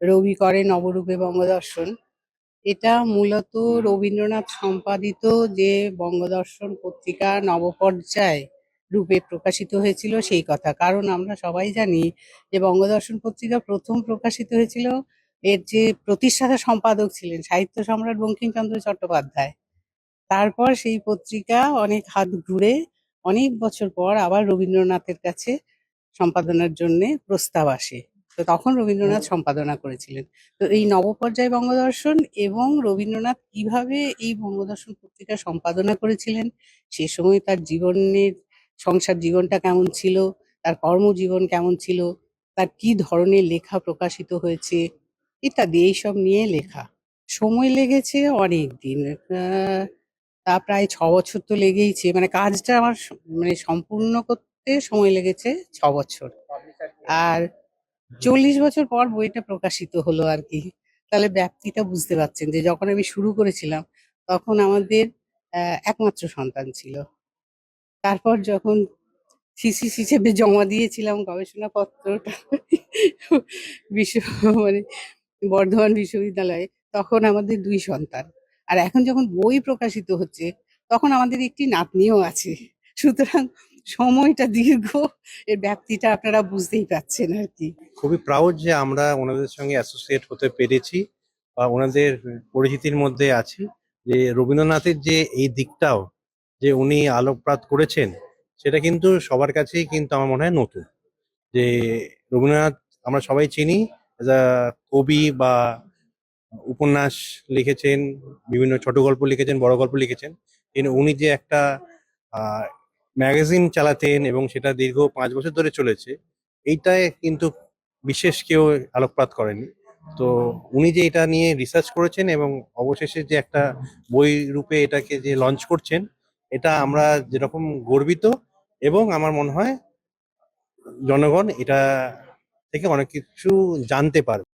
রবি করে নবরূপে বঙ্গদর্শন। এটা মূলত রবীন্দ্রনাথ সম্পাদিত যে বঙ্গদর্শন পত্রিকা নবপর্যায় রূপে প্রকাশিত হয়েছিল সেই কথা। কারণ আমরা সবাই জানি যে বঙ্গদর্শন পত্রিকা প্রথম প্রকাশিত হয়েছিল এর যে প্রতিষ্ঠাতা সম্পাদক ছিলেন সাহিত্য সম্রাট বঙ্কিমচন্দ্র চট্টোপাধ্যায়। তারপর সেই পত্রিকা অনেক হাত ঘুরে অনেক বছর পর আবার রবীন্দ্রনাথের কাছে সম্পাদনার জন্য প্রস্তাব আসে। তো তখন রবীন্দ্রনাথ সম্পাদনা করেছিলেন। তো এই নবপর্যায় বঙ্গদর্শন এবং রবীন্দ্রনাথ কীভাবে এই বঙ্গদর্শন পত্রিকা সম্পাদনা করেছিলেন সে সময় তার জীবনের সংসার জীবনটা কেমন ছিল তার কর্মজীবন কেমন ছিল তার কি ধরনের লেখা প্রকাশিত হয়েছে ইত্যাদি এইসব নিয়ে লেখা। সময় লেগেছে অনেক দিন তা প্রায় ছ বছর তো লেগেইছে মানে কাজটা আমার মানে সম্পূর্ণ করতে সময় লেগেছে ছ বছর। আর চল্লিশ বছর পর বইটা প্রকাশিত হলো আর কি। তাহলে ব্যাপ্তিটা বুঝতে পারছেন যে যখন আমি শুরু করেছিলাম, তখন আমাদের একমাত্র সন্তান ছিল। তারপর যখন থিসিস হিসেবে জমা দিয়েছিলাম গবেষণাপত্রটা বিশ্ব মানে বর্ধমান বিশ্ববিদ্যালয়ে, তখন আমাদের দুই সন্তান। আর এখন যখন বই প্রকাশিত হচ্ছে, তখন আমাদের একটি নাতনিও আছে। সুতরাং সময়টা দীর্ঘ, এর ব্যাপ্তিটা আপনারা বুঝতেই পারছেন আর কি। খুবই প্রাউড যে আমরা ওনাদের সঙ্গে অ্যাসোসিয়েট হতে পেরেছি বা ওনাদের পরিচিতির মধ্যে আছি যে রবীন্দ্রনাথের যে এই দিকটাও যে উনি আলোকপাত করেছেন, সেটা কিন্তু সবার কাছেই কিন্তু আমার মনে হয় নতুন। যে রবীন্দ্রনাথ আমরা সবাই চিনি কবি বা উপন্যাস লিখেছেন, বিভিন্ন ছোট গল্প লিখেছেন, বড় গল্প লিখেছেন, কিন্তু উনি যে একটা ম্যাগাজিন চালাতেন এবং সেটা দীর্ঘ পাঁচ বছর ধরে চলেছে। এইটায় কিন্তু বিশেষ কেউ আলোকপাত করেনি। তো উনি যে এটা নিয়ে রিসার্চ করেছেন এবং অবশেষে যে একটা বই রূপে এটাকে যে লঞ্চ করছেন, এটা আমরা যেরকম গর্বিত এবং আমার মনে হয় জনগণ এটা থেকে অনেক কিছু জানতে পারবে।